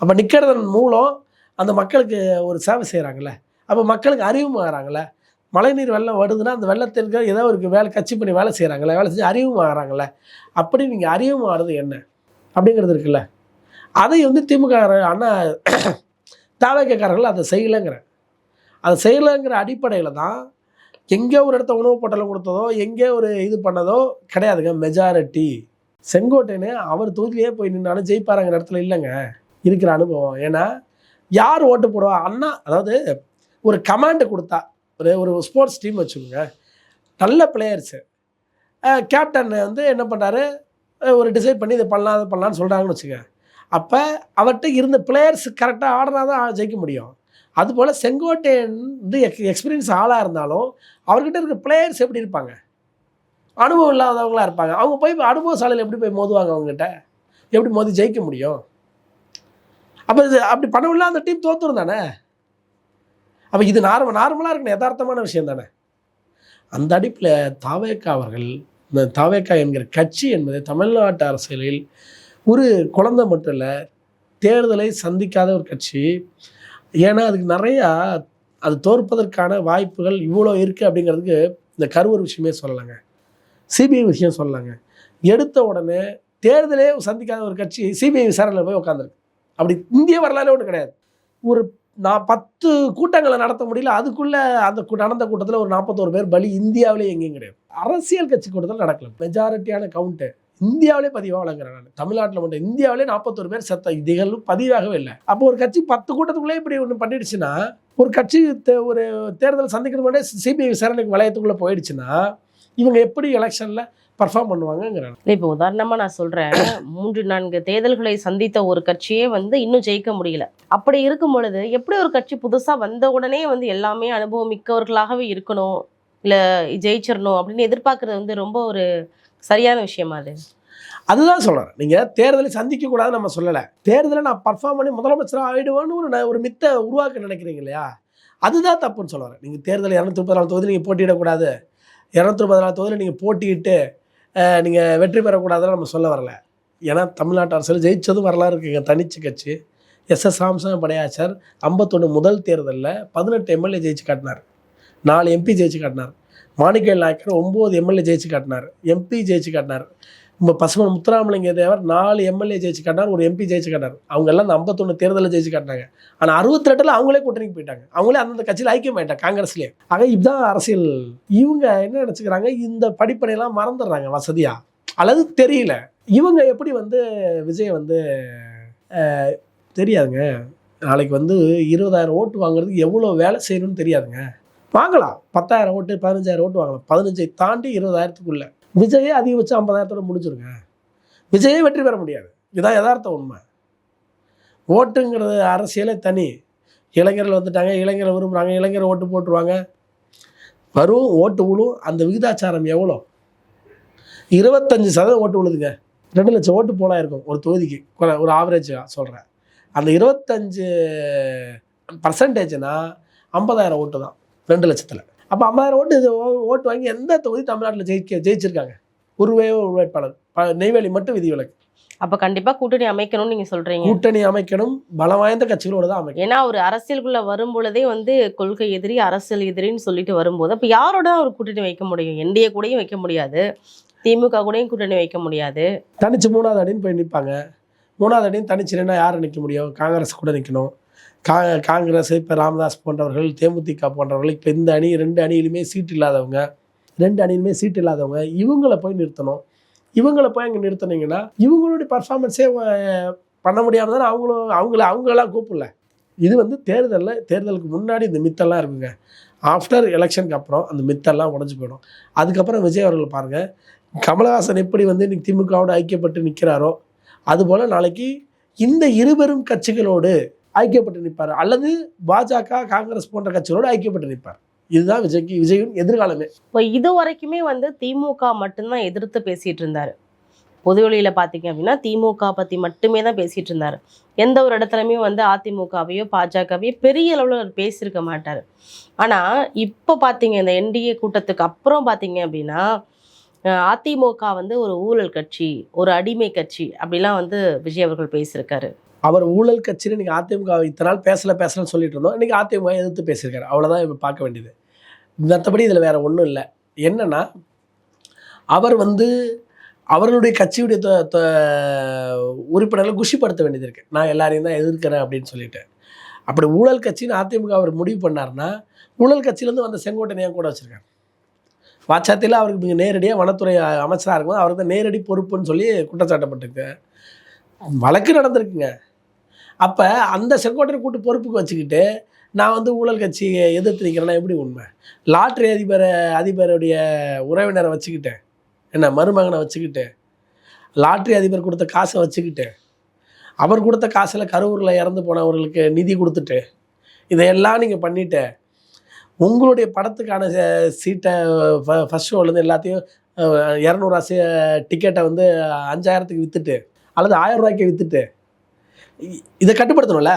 அப்போ நிற்கிறதன் மூலம் அந்த மக்களுக்கு ஒரு சேவை செய்கிறாங்கல்ல அப்போ மக்களுக்கு அறிவுமாகறாங்கல்ல மழைநீர் வெள்ளம் வருதுன்னா அந்த வெள்ளத்திற்கு ஏதோ ஒரு வேலை கட்சி பண்ணி வேலை செய்கிறாங்களே வேலை செஞ்சு அறிவுமாகறாங்கல்ல அப்படி நீங்கள் அறிவுமாகிறது என்ன? அப்படிங்கிறது இருக்குல்ல. அதை வந்து திமுக அண்ணா தாவகக்காரர்கள் அதை செய்யலைங்கிற. அதை செய்யலைங்கிற அடிப்படையில் தான் எங்கே ஒரு இடத்த உணவு பொட்டலம் கொடுத்ததோ எங்கே ஒரு இது பண்ணதோ கிடையாதுங்க மெஜாரிட்டி செங்கோட்டைன்னு அவர் தொகுதியிலே போய் நின்னாலும் ஜெயிப்பாருங்கிற இடத்துல இல்லைங்க. இருக்கிற அனுபவம். ஏன்னா யார் ஓட்டு போடுவா? அண்ணா அதாவது ஒரு கமாண்டு கொடுத்தா ஒரு ஒரு ஸ்போர்ட்ஸ் டீம் வச்சுக்கோங்க. நல்ல பிளேயர்ஸு கேப்டன் வந்து என்ன பண்ணுறாரு ஒரு டிசைட் பண்ணி இதை பண்ணலாம் அதை பண்ணலான்னு சொல்கிறாங்கன்னு வச்சுக்க அப்போ அவர்கிட்ட இருந்த பிளேயர்ஸ் கரெக்டாக ஆடினா தான் ஜெயிக்க முடியும். அதுபோல் செங்கோட்டையன் வந்து எக்ஸ் எக்ஸ்பீரியன்ஸ் ஆளாக இருந்தாலும் அவர்கிட்ட இருக்க பிளேயர்ஸ் எப்படி இருப்பாங்க? அனுபவம் இல்லாதவங்களா இருப்பாங்க. அவங்க போய் அனுபவ சாலையில் எப்படி போய் மோதுவாங்க அவங்ககிட்ட? எப்படி மோதி ஜெயிக்க முடியும்? அப்போ இது அப்படி பண்ணவில்லை அந்த டீம் தோத்துரும் தானே? அப்போ இது நார்மல் நார்மலாக இருக்கணும் யதார்த்தமான விஷயம் தானே? அந்த அடிப்பில் தாவேக்கா அவர்கள் இந்த தாவேக்கா என்கிற கட்சி என்பது தமிழ்நாட்டு அரசியலில் ஒரு குழந்தை மட்டும் இல்லை தேர்தலை சந்திக்காத ஒரு கட்சி. ஏன்னா அதுக்கு நிறையா அது தோற்பதற்கான வாய்ப்புகள் இவ்வளோ இருக்குது அப்படிங்கிறதுக்கு இந்த கருவூர் விஷயமே சொல்லலாங்க. சிபிஐ விஷயம் சொல்லலாங்க. எடுத்த உடனே தேர்தலே சந்திக்காத ஒரு கட்சி சிபிஐ விசாரணையில் போய் உட்காந்துருக்கு அப்படி இந்திய வரலாறு ஒன்று கிடையாது. ஒரு நான் பத்து கூட்டங்களை நடத்த முடியல. அதுக்குள்ளே அந்த கூ- நடந்த கூட்டத்தில் ஒரு நாற்பத்தோரு பேர் பலி இந்தியாவிலே எங்கேயும் கிடையாது. அரசியல் கட்சி கூட்டத்தில் நடக்கல. மெஜாரிட்டியான கவுண்ட்டு இந்தியாவிலே பதிவாக வழங்குறேன் நான். தமிழ்நாட்டில் மட்டும் இந்தியாவிலே நாற்பத்தோரு பேர் செத்த நிகழ்வு பதிவாகவே இல்லை. அப்போ ஒரு கட்சி பத்து கூட்டத்துக்குள்ளே இப்படி ஒன்று பண்ணிடுச்சுன்னா ஒரு கட்சி தே- ஒரு தேர்தல் சந்திக்கிறது முன்னாடியே சிபிஐ விசாரணைக்கு வளையத்துக்குள்ளே போயிடுச்சுன்னா இவங்க எப்படி எலெக்ஷனில் பர்ஃபார்ம் பண்ணுவாங்கங்கிறேன் இல்லை இப்போ உதாரணமா நான் சொல்றேன். மூன்று நான்கு தேர்தல்களை சந்தித்த ஒரு கட்சியே வந்து இன்னும் ஜெயிக்க முடியல. அப்படி இருக்கும் பொழுது எப்படி ஒரு கட்சி புதுசா வந்த உடனே வந்து எல்லாமே அனுபவம் மிக்கவர்களாகவே இருக்கணும் இல்ல ஜெயிச்சிடணும் அப்படின்னு எதிர்பார்க்கறது வந்து ரொம்ப ஒரு சரியான விஷயமா அது? அதுதான் சொல்கிறேன் நீங்கள் தேர்தலை சந்திக்கக்கூடாதுன்னு நம்ம சொல்லலை. தேர்தலை நான் பர்ஃபார்ம் பண்ணி முதலமைச்சராக ஆகிடுவேன்னு ஒரு ஒரு மித்தை உருவாக்க நினைக்கிறீங்க இல்லையா? அதுதான் தப்புன்னு சொல்ல வரேன். நீங்கள் தேர்தல் இரநூத்தி முப்பத்தி நாலு தொகுதியில் நீங்கள் போட்டியிடக்கூடாது. இரநூத்தி முப்பத்தி நாலு தொகுதியில் நீங்கள் போட்டியிட்டு நீங்கள் வெற்றி பெறக்கூடாதுன்னு நம்ம சொல்ல வரல. ஏன்னா தமிழ்நாட்டு அரசியல் ஜெயிச்சதும் வரலாறு இருக்குங்க. தனிச்சு கட்சி. எஸ். எஸ். ராமசாமி படையாச்சர். ஐம்பத்தொன்று முதல் தேர்தலில் பதினெட்டு எம்எல்ஏ ஜெயிச்சு காட்டினார். நாலு எம்பி ஜெயிச்சு காட்டினார். மாணிக்கல் நாயக்கர் ஒம்பது எம்எல்ஏ ஜெயிச்சு காட்டினார். எம்பி ஜெயிச்சு காட்டினார். நம்ம பசுமன் முத்துராமலிங்க தேவர் நாலு எம்எல்ஏ ஜெயிச்சு காட்டினார் ஒரு எம்பி ஜெயிச்சு காட்டினார். அவங்க எல்லாம் அந்த ஐம்பத்தொன்று தேர்தலில் ஜெயிச்சு காட்டினாங்க. ஆனால் அறுபத்தெட்டில் அவங்களே கூட்டணிக்கு போயிட்டாங்க. அவங்களே அந்தந்த கட்சியில் ஐக்கியமாயிட்டாங்க காங்கிரஸ்லேயே. ஆக இதுதான் அரசியல். இவங்க என்ன நினச்சிக்கிறாங்க? இந்த படிப்பனையெல்லாம் மறந்துடுறாங்க வசதியாக அல்லது தெரியல. இவங்க எப்படி வந்து விஜய் வந்து தெரியாதுங்க. நாளைக்கு வந்து இருபதாயிரம் ஓட்டு வாங்குறதுக்கு எவ்வளோ வேலை செய்யணும்னு தெரியாதுங்க. வாங்கலாம். பத்தாயிரம் ஓட்டு பதினஞ்சாயிரம் ஓட்டு வாங்கலாம். பதினஞ்சை தாண்டி இருபதாயிரத்துக்குள்ளே. விஜயே அதிகபட்சம் ஐம்பதாயிரத்தோட முடிஞ்சிருங்க. விஜயே வெற்றி பெற முடியாது. இதுதான் யதார்த்த உண்மை. ஓட்டுங்கிறது அரசியலே தனி. இளைஞர்கள் வந்துட்டாங்க இளைஞரை விரும்புகிறாங்க இளைஞர் ஓட்டு போட்டுருவாங்க. வரும் ஓட்டு விழும். அந்த விகிதாச்சாரம் எவ்வளோ? இருபத்தஞ்சு சதவீதம் ஓட்டு விழுதுங்க. ரெண்டு லட்சம் ஓட்டு போலாம் இருக்கும் ஒரு தொகுதிக்கு. ஒரு ஆவரேஜாக சொல்கிறேன் அந்த இருபத்தஞ்சு பர்சன்டேஜ்னால் ஐம்பதாயிரம் ஓட்டு தான் ரெண்டு லட்சத்தில். அப்போ ஐம்பதாயிரம் ஓட்டு ஓட்டு வாங்கி எந்த தொகுதி தமிழ்நாட்டில் ஜெயிக்க ஜெயிச்சிருக்காங்க? ஒருவே ஒரு வேட்பாளர் நெய்வேலி மட்டும் விதிவிலக்கு அப்ப கண்டிப்பா கூட்டணி அமைக்கணும்னு நீங்க சொல்றீங்க. கூட்டணி அமைக்கணும். பலம் வாய்ந்த கட்சிகளோடு தான் அமைக்கணும். ஏன்னா ஒரு அரசியலுக்குள்ள வரும் பொழுதே வந்து கொள்கை எதிரி அரசியல் எதிரின்னு சொல்லிட்டு வரும்போது அப்ப யாரோட தான் ஒரு கூட்டணி வைக்க முடியும்? என்டிஏ கூடயும் வைக்க முடியாது. திமுக கூடயும் கூட்டணி வைக்க முடியாது. தனிச்சு மூணாவது அடின்னு போய் நிற்பாங்க மூணாவது அடின்னு தனிச்சு நின்னா யார் நிற்க முடியும்? காங்கிரஸ் கூட நிற்கணும் கா காங்கிரஸ் இப்போ ராமதாஸ் போன்றவர்கள் தேமுதிக போன்றவர்கள் இப்போ இந்த அணி ரெண்டு அணியிலுமே சீட் இல்லாதவங்க ரெண்டு அணியிலுமே சீட் இல்லாதவங்க இவங்கள போய் நிறுத்தணும். இவங்கள போய் அங்கே நிறுத்தினீங்கன்னா இவங்களுடைய பர்ஃபார்மன்ஸே பண்ண முடியாமல் தானே அவங்களும் அவங்கள அவங்களெல்லாம் கூப்பிடல. இது வந்து தேர்தலில் தேர்தலுக்கு முன்னாடி இந்த மித்தெல்லாம் இருக்குங்க. ஆஃப்டர் எலெக்ஷனுக்கு அப்புறம் அந்த மித்தெல்லாம் உடஞ்சி போயிடும். அதுக்கப்புறம் விஜய் அவர்கள் பாருங்கள் கமலஹாசன் எப்படி வந்து இன்னைக்கு திமுகவோட ஐக்கியப்பட்டு நிற்கிறாரோ அதுபோல் நாளைக்கு இந்த இருபெரும் கட்சிகளோடு ஐக்கியப்பட்டு நிற்பார். அல்லது பாஜக காங்கிரஸ் போன்ற கட்சிகளோடு ஐக்கியப்பட்டு நிற்பார். இதுதான் விஜய்க்கு விஜயின் எதிர்காலமே. இப்போ இது வரைக்குமே வந்து திமுக மட்டும்தான் எதிர்த்து பேசிட்டு இருந்தாரு பொதுவெளியில பார்த்தீங்க அப்படின்னா திமுக பற்றி மட்டுமே தான் பேசிகிட்டு இருந்தார் எந்த ஒரு இடத்துலையுமே வந்து அதிமுகவையோ பாஜகவையோ பெரிய அளவில் அவர் பேசியிருக்க மாட்டார். ஆனால் இப்போ பார்த்தீங்க இந்த என்டிஏ கூட்டத்துக்கு அப்புறம் பார்த்தீங்க அப்படின்னா அதிமுக வந்து ஒரு ஊழல் கட்சி ஒரு அடிமை கட்சி அப்படிலாம் வந்து விஜய் அவர்கள் பேசியிருக்காரு. அவர் ஊழல் கட்சின்னு நீங்கள் அதிமுக இத்தனை நாள் பேசலை பேசலன்னு சொல்லிட்டு இருந்தோம். இன்னைக்கு அதிமுக எதிர்த்து பேசியிருக்காரு. அவ்வளோதான் இப்போ பார்க்க வேண்டியது. மற்றபடி இதில் வேறு ஒன்றும் இல்லை. என்னென்னா அவர் வந்து அவர்களுடைய கட்சியுடைய தொ- உறுப்பினர்களை குஷிப்படுத்த வேண்டியது இருக்குது நான் எல்லாரையும் தான் எதிர்க்கிறேன் அப்படின்னு சொல்லிட்டு. அப்படி ஊழல் கட்சின்னு அதிமுக அவர் முடிவு பண்ணார்னா ஊழல் கட்சியிலேருந்து வந்த செங்கோட்டையன் ஏன் கூட வச்சுருக்காங்க வாட்சாத்தில் அவருக்கு மிக நேரடியாக வனத்துறை அமைச்சராக இருக்கும்போது அவருக்கு தான் நேரடி பொறுப்புன்னு சொல்லி குற்றச்சாட்டப்பட்டிருக்கு. வழக்கு நடந்திருக்குங்க. அப்போ அந்த செங்கோட்டையன் கூட்டு பொறுப்புக்கு வச்சுக்கிட்டு நான் வந்து ஊழல் கட்சியை எதிர்த்து நிற்கிறேன்னா எப்படி உண்மை? லாட்ரி அதிபரை அதிபருடைய உறவினரை வச்சுக்கிட்டேன் என்ன மருமகனை வச்சுக்கிட்டு லாட்ரி அதிபர் கொடுத்த காசை வச்சுக்கிட்டு அவர் கொடுத்த காசில் கரூரில் இறந்து போனவர்களுக்கு நிதி கொடுத்துட்டு இதையெல்லாம் நீங்கள் பண்ணிட்டு உங்களுடைய படத்துக்கான சீட்டை ஃபஸ்ட் ஷோலேருந்து எல்லாத்தையும் இரநூறுவா டிக்கெட்டை வந்து அஞ்சாயிரத்துக்கு விற்றுட்டு அல்லது ஆயிரம் ரூபாய்க்கு விற்றுட்டு இதை கட்டுப்படுத்தணும்ல?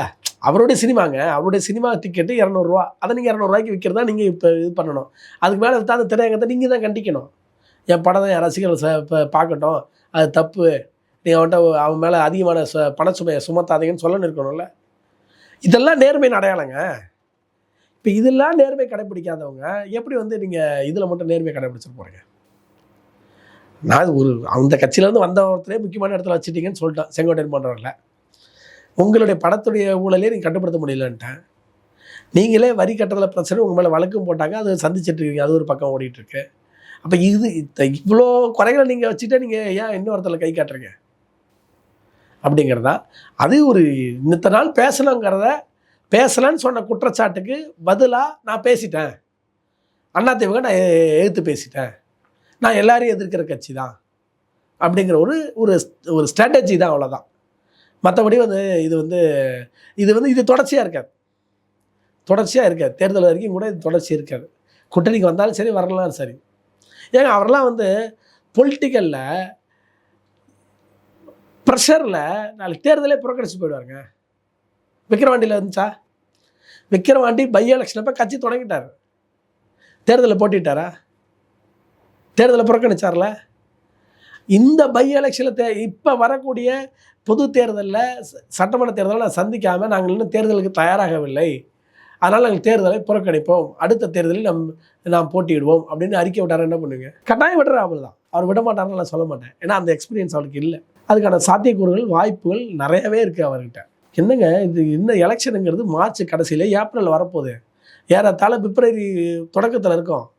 அவருடைய சினிமாங்க அவருடைய சினிமா டிக்கெட்டு இரநூறுவா. அதை நீங்கள் இரநூறுவாய்க்கு விற்கிறதா நீங்கள் இப்போ இது பண்ணணும். அதுக்கு மேலே தான் அந்த திரையங்கத்தை நீங்கள் தான் கண்டிக்கணும். என் படம் என் ரசிகர்கள் ச இப்போ பார்க்கட்டும். அது தப்பு. நீ அவன்கிட்ட அவன் மேலே அதிகமான சு பணச்சுமையை சுமத்தாதீங்கன்னு சொல்லணும் இருக்கணும்ல. இதெல்லாம் நேர்மையின் அடையாளங்க. இப்போ இதெல்லாம் நேர்மை கடைப்பிடிக்காதவங்க எப்படி வந்து நீங்கள் இதில் மட்டும் நேர்மை கடைப்பிடிச்சிட்டு போகிறீங்க நான் ஒரு அந்த கட்சியிலேருந்து வந்த ஒருத்தரே முக்கியமான இடத்துல வச்சுட்டீங்கன்னு சொல்லிட்டேன். செங்கோட்டையன் போன்றவர்களை. உங்களுடைய படத்துடைய ஊழலே நீங்கள் கட்டுப்படுத்த முடியலன்ட்டேன். நீங்களே வரி கட்டுறதுல பிரச்சனை உங்கள் மேலே வழக்கும் போட்டாங்க அது சந்திச்சிட்டு இருக்கீங்க அது ஒரு பக்கம் ஓடிட்டுருக்கு. அப்போ இது இத்த- இவ்வளோ குறைகளை நீங்கள் வச்சுட்டு நீங்கள் ஏன் இன்னொருத்தரில் கை காட்டுறீங்க? அப்படிங்கிறதா? அது ஒரு இன்னத்த நாள் பேசணுங்கிறத பேசலான்னு சொன்ன குற்றச்சாட்டுக்கு பதிலாக நான் பேசிட்டேன். அதிமுக நான் எ- எதிர்த்து பேசிட்டேன். நான் எல்லாரையும் எதிர்க்கிற கட்சி தான். அப்படிங்கிற ஒரு ஒரு ஒரு ஸ்ட்ராட்டஜி தான் அவ்வளோதான் மற்றபடி வந்து இது வந்து இது வந்து இது தொடர்ச்சியாக இருக்காது. தொடர்ச்சியாக இருக்காது. தேர்தல் வரைக்கும் கூட இது தொடர்ச்சி இருக்காது. கூட்டணிக்கு வந்தாலும் சரி வரலாம் சரி. ஏங்க அவரெல்லாம் வந்து பொலிட்டிக்கலில் ப்ரெஷரில் நாளைக்கு தேர்தலே புறக்கணிச்சு போயிடுவாருங்க. விக்கிரவாண்டியில் இருந்துச்சா? விக்கிரவாண்டி பை எலெக்ஷன் அப்போ கட்சி தொடங்கிட்டார். தேர்தலில் போட்டிட்டாரா? தேர்தலை புறக்கணிச்சார்ல? இந்த பை எலெக்ஷனில் தே இப்போ வரக்கூடிய பொது தேர்தலில் ச- சட்டமன்ற தேர்தலை சந்திக்காமல் நாங்கள் இன்னும் தேர்தலுக்கு தயாராகவில்லை. அதனால் நாங்கள் தேர்தலை புறக்கணிப்போம். அடுத்த தேர்தலில் நம் நாம் போட்டியிடுவோம் அப்படின்னு அறிக்கை விட்டார் என்ன பண்ணுவீங்க? கட்டாயம் விடுற அவர் தான். அவர் விட மாட்டார்னு நான் சொல்ல மாட்டேன். ஏன்னா அந்த எக்ஸ்பீரியன்ஸ் அவருக்கு இல்லை. அதுக்கான சாத்தியக்கூறுகள் வாய்ப்புகள் நிறையவே இருக்குது அவர்கிட்ட. என்னங்க இது இந்த எலெக்ஷனுங்கிறது மார்ச் கடைசியில் ஏப்ரல் வரப்போகுது. ஏறத்தாழ பிப்ரவரி தொடக்கத்தில் இருக்கும்.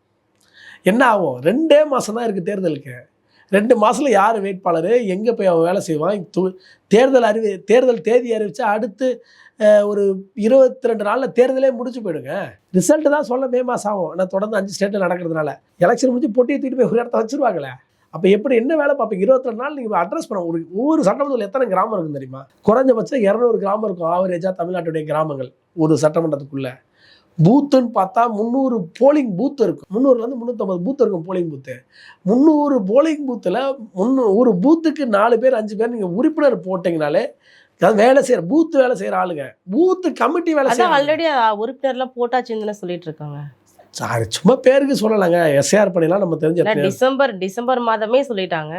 என்ன ஆகும்? ரெண்டே மாதம் தான் இருக்குது தேர்தலுக்கு. ரெண்டு மாதத்தில் யார் வேட்பாளர்? எங்கே போய் அவன் வேலை செய்வான்? தேர்தல் அறிவி தேர்தல் தேதி அறிவித்தா அடுத்து ஒரு இருபத்தி ரெண்டு நாளில் தேர்தலே முடிச்சு போயிடுங்க. ரிசல்ட்டு தான் சொல்ல மே மாதம் ஆகும். ஆனால் தொடர்ந்து அஞ்சு ஸ்டேட்டில் நடக்கிறதுனால. எலெக்ஷன் முடிஞ்சு பொட்டியை தூக்கிட்டு போய் ஒரு இடத்த வச்சுருவாங்களே. அப்போ எப்படி என்ன வேலை பார்ப்பீங்க? இருபத்தி ரெண்டு நாள் நீங்கள் அட்ரஸ் பண்ண ஒரு ஒவ்வொரு சட்டமன்றத்தில் எத்தனை கிராமம் இருக்கும் தெரியுமா? குறைஞ்சபட்சம் இரநூறு கிராமம் இருக்கும். ஆவரேஜாக தமிழ்நாட்டுடைய கிராமங்கள் ஒரு சட்டமன்றத்துக்குள்ளே. பூத்துன்னு பார்த்தா முந்நூறு போலிங் பூத் இருக்கும். முந்நூறுலேருந்து முந்நூற்றம்பது பூத் இருக்கும் போலிங் பூத்து முந்நூறு போலிங் பூத்தில் முந்நூ ஒரு பூத்துக்கு நாலு பேர் அஞ்சு பேர் நீங்கள் உறுப்பினர் போட்டிங்கனாலே அதாவது வேலை செய்கிற பூத் வேலை செய்கிற ஆளுங்க. பூத்து கமிட்டி வேலை செய்ய ஆல்ரெடி உறுப்பினர்லாம் போட்டாச்சுன்னு சொல்லிட்டு இருக்காங்க. சாரி சும்மா பேருக்கு சொல்லலைங்க. எஸ்ஏஆர் பண்ணிலாம் நம்ம தெரிஞ்ச டிசம்பர் டிசம்பர் மாதமே சொல்லிட்டாங்க.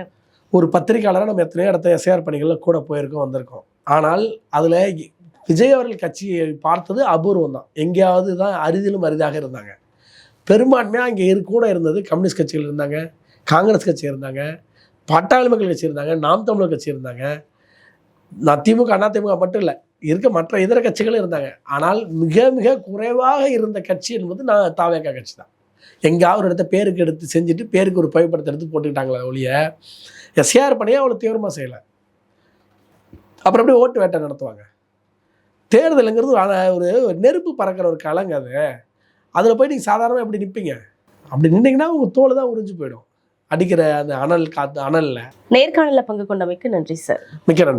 ஒரு பத்திரிக்கையாளராக நம்ம எத்தனையோ இடத்த எஸ்ஏஆர் பணிகளில் கூட போயிருக்கோம் வந்திருக்கோம். ஆனால் அதில் விஜய் அவர்கள் கட்சியை பார்த்தது அபூர்வம் தான். எங்கேயாவது தான் அரிதிலும் அரிதாக இருந்தாங்க. பெரும்பான்மையாக அங்கே இரு கூட இருந்தது கம்யூனிஸ்ட் கட்சிகள் இருந்தாங்க காங்கிரஸ் கட்சி இருந்தாங்க பாட்டாளி மக்கள் கட்சி இருந்தாங்க நாம் தமிழர் கட்சி இருந்தாங்க. நான் திமுக அண்ணா திமுக மட்டும் இல்லை இருக்க மற்ற இதர கட்சிகளும் இருந்தாங்க. ஆனால் மிக மிக குறைவாக இருந்த கட்சி என்பது நான் தாவேக்கா கட்சி தான். எங்கேயாவது ஒரு இடத்த பேருக்கு எடுத்து செஞ்சுட்டு பேருக்கு ஒரு புகைப்படத்தை எடுத்து போட்டுக்கிட்டாங்களே ஒழிய எஸ்ஏஆர் பணியை அவ்வளோ தீவிரமாக செய்யலை. அப்புறம் எப்படி ஓட்டு வேட்டை நடத்துவாங்க? தேர்தலுங்கிறது ஒரு ஒரு நெருப்பு பறக்கிற ஒரு கலங்க அது. அதில் போய் நீங்கள் சாதாரணமாக எப்படி நிற்பீங்க அப்படி நின்னீங்கன்னா உங்கள் தோல் தான் உறிஞ்சு போயிடும். அடிக்கிற அந்த அனல் காத்து அனலில். நேர்காணல்ல பங்கு கொண்டமைக்கு நன்றி சார். மிக்க நன்றி.